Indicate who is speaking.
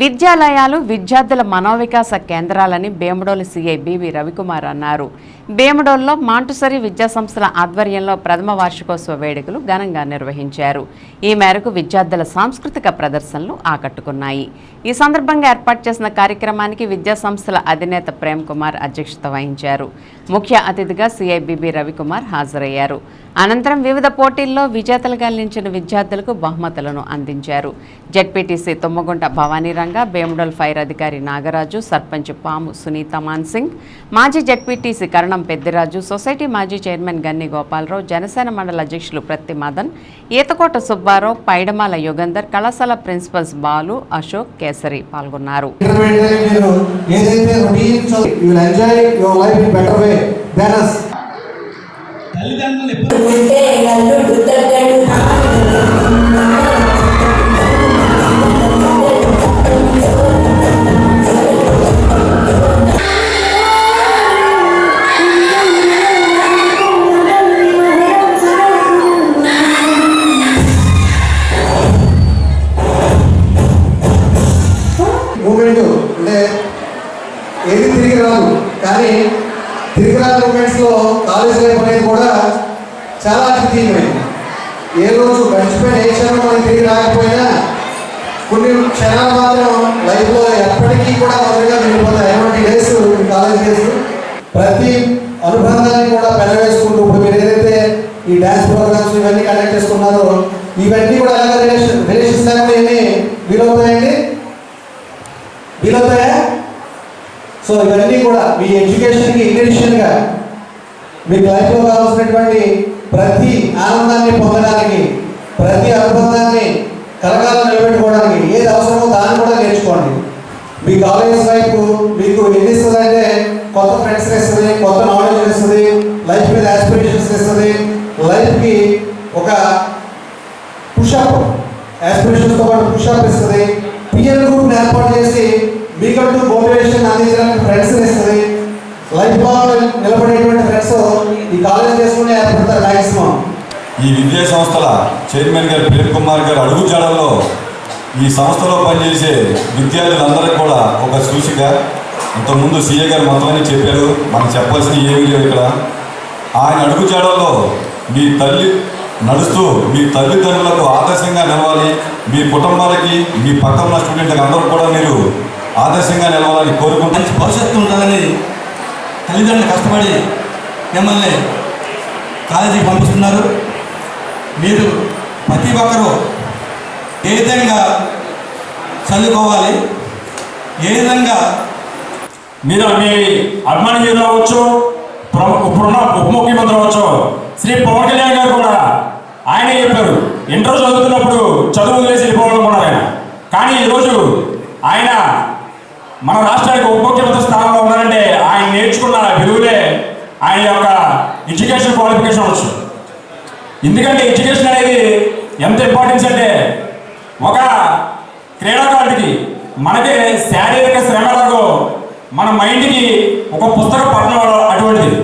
Speaker 1: విద్యాలయాలు విద్యార్థుల మనోవికాస కేంద్రాలని బేముడోలు సీఐ బివి రవికుమార్ అన్నారు. బేముడోల్లో మాంటుసరి విద్యా సంస్థల ఆధ్వర్యంలో ప్రథమ వార్షికోత్సవ వేడుకలు ఘనంగా నిర్వహించారు. ఈ మేరకు విద్యార్థుల సాంస్కృతిక ప్రదర్శనలు ఆకట్టుకున్నాయి. ఈ సందర్భంగా ఏర్పాటు చేసిన కార్యక్రమానికి విద్యా సంస్థల అధినేత ప్రేమ్ కుమార్ అధ్యక్షత వహించారు. ముఖ్య అతిథిగా సీఐ బిబి రవికుమార్ హాజరయ్యారు. అనంతరం వివిధ పోటీల్లో విజేతలుగా నిలిచిన విద్యార్థులకు బహుమతులను అందించారు. జడ్పీటీసీ తుమ్మగుంట భవానీ రంగ బేముడల్ ఫైర్ అధికారి నాగరాజు సర్పంచ్ పాము సునీత మాన్సింగ్ మాజీ జడ్పీటీసీ కరణం పెద్దిరాజు సొసైటీ మాజీ చైర్మన్ గన్ని గోపాలరావు జనసేన మండల అధ్యక్షులు ప్రత్తి మదన్ ఈతకోట సుబ్బారావు పైడమాల యుగంధర్ కళాశాల ప్రిన్సిపల్స్ బాలు అశోక్ కేసరి పాల్గొన్నారు.
Speaker 2: దెన్ అస్
Speaker 3: తల్లిదండ్రులు
Speaker 2: మూమెంట్ అంటే ఏది తిరిగి రాదు. కానీ తిరిగి రాని మూమెంట్స్లో కాలేజ్ లైఫ్ అనేది కూడా చాలా అద్వితీయమైంది ఏ రోజు గడిచిపోయిన ఏ క్షణం మనకి తిరిగి రాకపోయినా కొన్ని క్షణాలు మాత్రం లైఫ్లో ఎప్పటికీ కూడా మొదలుగా మిగిలిపోతాయి ఎటువంటి డేస్ కాలేజ్ డేస్ ప్రతి అనుబంధాన్ని కూడా పెనవేసుకుంటూ ఇప్పుడు మీరు ఏదైతే ఈ డ్యాన్స్ ప్రోగ్రామ్స్ ఇవన్నీ కండక్ట్ చేసుకున్నారో ఇవన్నీ కూడా ఎలా రిలేషన్ రిలేషన్స్ లేకుండా వీలవుతాయండి వీలవుతాయా సో ఇవన్నీ కూడా మీ ఎడ్యుకేషన్కి ఇన్ఎడిషన్గా మీకు లైఫ్లో కావాల్సినటువంటి ప్రతి ఆనందాన్ని పొందడానికి ప్రతి అనుబంధాన్ని కలకాలం నిలబెట్టుకోవడానికి ఏది అవసరమో దాన్ని కూడా నేర్చుకోండి. మీ కాలేజ్ లైఫ్ మీకు ఎన్ని ఇస్తుంది అంటే కొత్త ఫ్రెండ్స్ ఇస్తుంది కొత్త నాలెడ్జ్ ఇస్తుంది లైఫ్ మీద ఆస్పిరేషన్స్ ఇస్తుంది. లైఫ్కి ఒక పుషప్ ఆస్పిరేషన్స్తో పాటు పుషప్ ఇస్తుంది. పిఎల్ గ్రూప్ని ఏర్పాటు చేసి మీకంటూ మోటివేషన్ అందించడానికి ఫ్రెండ్స్ ఇస్తుంది. లైఫ్ లాంగ్ నిలబడేటువంటి ఫ్రెండ్స్ ఈ కాలేజ్ చేసుకుని ఏర్పడతారు మ్యాక్సిమం
Speaker 4: ఈ విద్యా సంస్థల చైర్మన్ గారు ప్రేమ్ కుమార్ గారు అడుగుజాడల్లో ఈ సంస్థలో పనిచేసే విద్యార్థులందరికీ కూడా ఒక సూచిక. ఇంతకుముందు సీఏ గారు మొత్తం అన్ని చెప్పారు. మనకు చెప్పాల్సిన ఏమీ లేవు ఇక్కడ? ఆయన అడుగుజాడల్లో మీ తల్లి నడుస్తూ మీ తల్లిదండ్రులకు ఆదర్శంగా నిలవాలి. మీ కుటుంబాలకి మీ పక్కన ఉన్న స్టూడెంట్లకు అందరూ కూడా మీరు ఆదర్శంగా నిలవాలని కోరుకుంటున్నాను
Speaker 3: మంచి భవిష్యత్తు ఉంటుందని తల్లిదండ్రులు కష్టపడి మిమ్మల్ని కాలేజీకి పంపిస్తున్నారు. మీరు ప్రతి ఒక్కరూ ఏ విధంగా చదువుకోవాలి ఏ విధంగా
Speaker 5: మీరు మీ అభిమాని అవ్వచ్చు ప్ర- ఇప్పుడున్న ఉప ముఖ్యమంత్రి అవ్వచ్చు శ్రీ పవన్ కళ్యాణ్ గారు కూడా ఆయనే చెప్పారు. ఇంటర్ చదువుతున్నప్పుడు చదువు వదిలేసి వెళ్ళిపోవాలనుకున్నారు ఆయన. కానీ ఈరోజు ఆయన మన రాష్ట్రానికి ఉప ముఖ్యమంత్రి స్థానంలో ఉన్నారంటే ఆయన నేర్చుకున్న విలువలే ఆయన యొక్క ఎడ్యుకేషన్ క్వాలిఫికేషన్ ఎందుకంటే ఎడ్యుకేషన్ అనేది ఎంత ఇంపార్టెన్స్ అంటే ఒక క్రీడాకారుడికి మనకి శారీరక శ్రమలకు మన మైండ్కి ఒక పుస్తక పఠనం అటువంటిది.